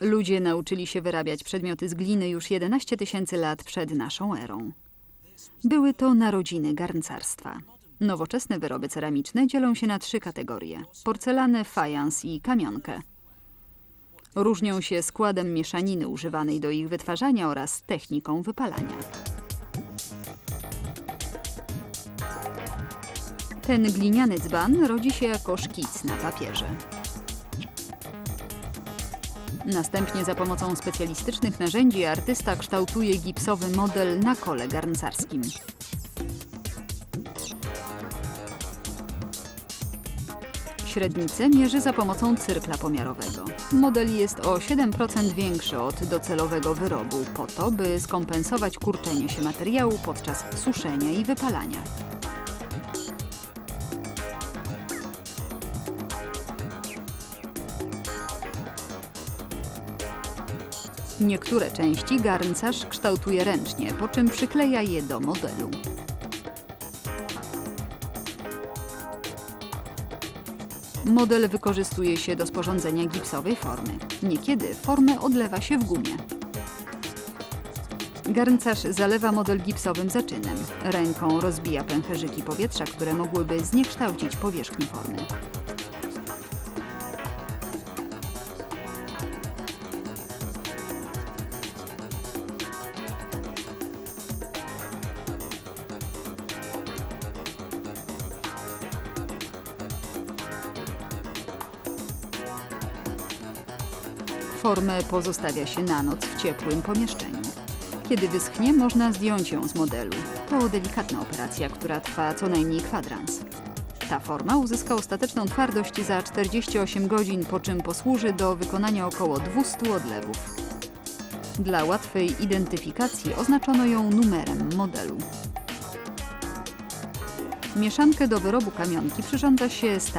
Ludzie nauczyli się wyrabiać przedmioty z gliny już 11 tysięcy lat przed naszą erą. Były to narodziny garncarstwa. Nowoczesne wyroby ceramiczne dzielą się na trzy kategorie: porcelanę, fajans i kamionkę. Różnią się składem mieszaniny używanej do ich wytwarzania oraz techniką wypalania. Ten gliniany dzban rodzi się jako szkic na papierze. Następnie za pomocą specjalistycznych narzędzi artysta kształtuje gipsowy model na kole garncarskim. Średnicę mierzy za pomocą cyrkla pomiarowego. Model jest o 7% większy od docelowego wyrobu, po to, by skompensować kurczenie się materiału podczas suszenia i wypalania. Niektóre części garncarz kształtuje ręcznie, po czym przykleja je do modelu. Model wykorzystuje się do sporządzenia gipsowej formy. Niekiedy formę odlewa się w gumie. Garncarz zalewa model gipsowym zaczynem. Ręką rozbija pęcherzyki powietrza, które mogłyby zniekształcić powierzchnię formy. Formę pozostawia się na noc w ciepłym pomieszczeniu. Kiedy wyschnie, można zdjąć ją z modelu. To delikatna operacja, która trwa co najmniej kwadrans. Ta forma uzyska ostateczną twardość za 48 godzin, po czym posłuży do wykonania około 200 odlewów. Dla łatwej identyfikacji oznaczono ją numerem modelu. Mieszankę do wyrobu kamionki przyrządza się z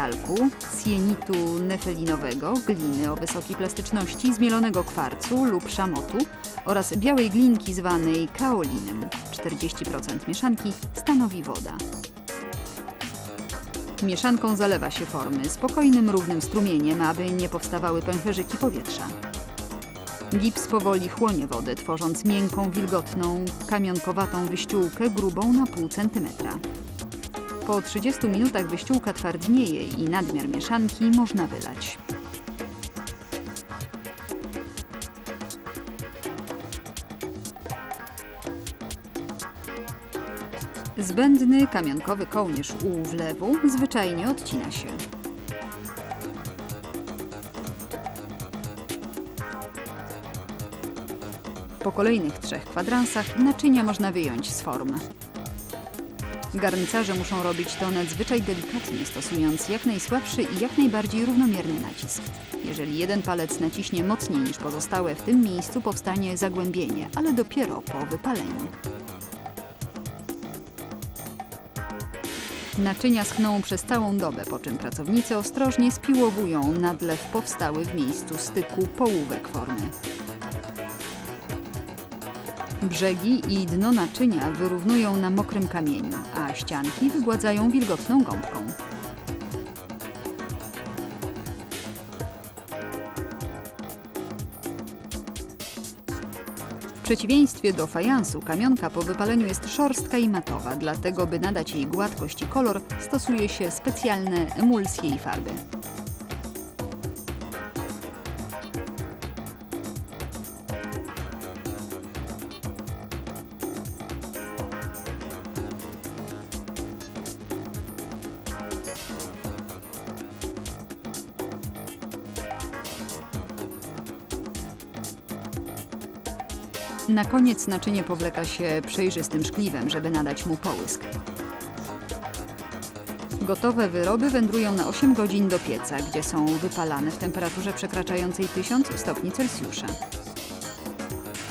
sienitu nefelinowego, gliny o wysokiej plastyczności, zmielonego kwarcu lub szamotu oraz białej glinki zwanej kaolinem. 40% mieszanki stanowi woda. Mieszanką zalewa się formy spokojnym, równym strumieniem, aby nie powstawały pęcherzyki powietrza. Gips powoli chłonie wodę, tworząc miękką, wilgotną, kamionkowatą wyściółkę grubą na pół centymetra. Po 30 minutach wyściółka twardnieje i nadmiar mieszanki można wylać. Zbędny kamionkowy kołnierz u wlewu zwyczajnie odcina się. Po kolejnych trzech kwadransach naczynia można wyjąć z form. Garncarze muszą robić to nadzwyczaj delikatnie, stosując jak najsłabszy i jak najbardziej równomierny nacisk. Jeżeli jeden palec naciśnie mocniej niż pozostałe, w tym miejscu powstanie zagłębienie, ale dopiero po wypaleniu. Naczynia schną przez całą dobę, po czym pracownicy ostrożnie spiłowują nadlew powstały w miejscu styku połówek formy. Brzegi i dno naczynia wyrównują na mokrym kamieniu, a ścianki wygładzają wilgotną gąbką. W przeciwieństwie do fajansu, kamionka po wypaleniu jest szorstka i matowa, dlatego by nadać jej gładkość i kolor stosuje się specjalne emulsje i farby. Na koniec naczynie powleka się przejrzystym szkliwem, żeby nadać mu połysk. Gotowe wyroby wędrują na 8 godzin do pieca, gdzie są wypalane w temperaturze przekraczającej 1000 stopni Celsjusza.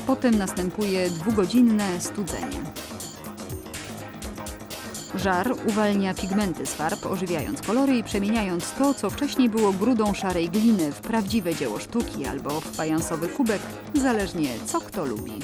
Potem następuje dwugodzinne studzenie. Żar uwalnia pigmenty z farb, ożywiając kolory i przemieniając to, co wcześniej było grudą szarej gliny w prawdziwe dzieło sztuki albo w fajansowy kubek, zależnie co kto lubi.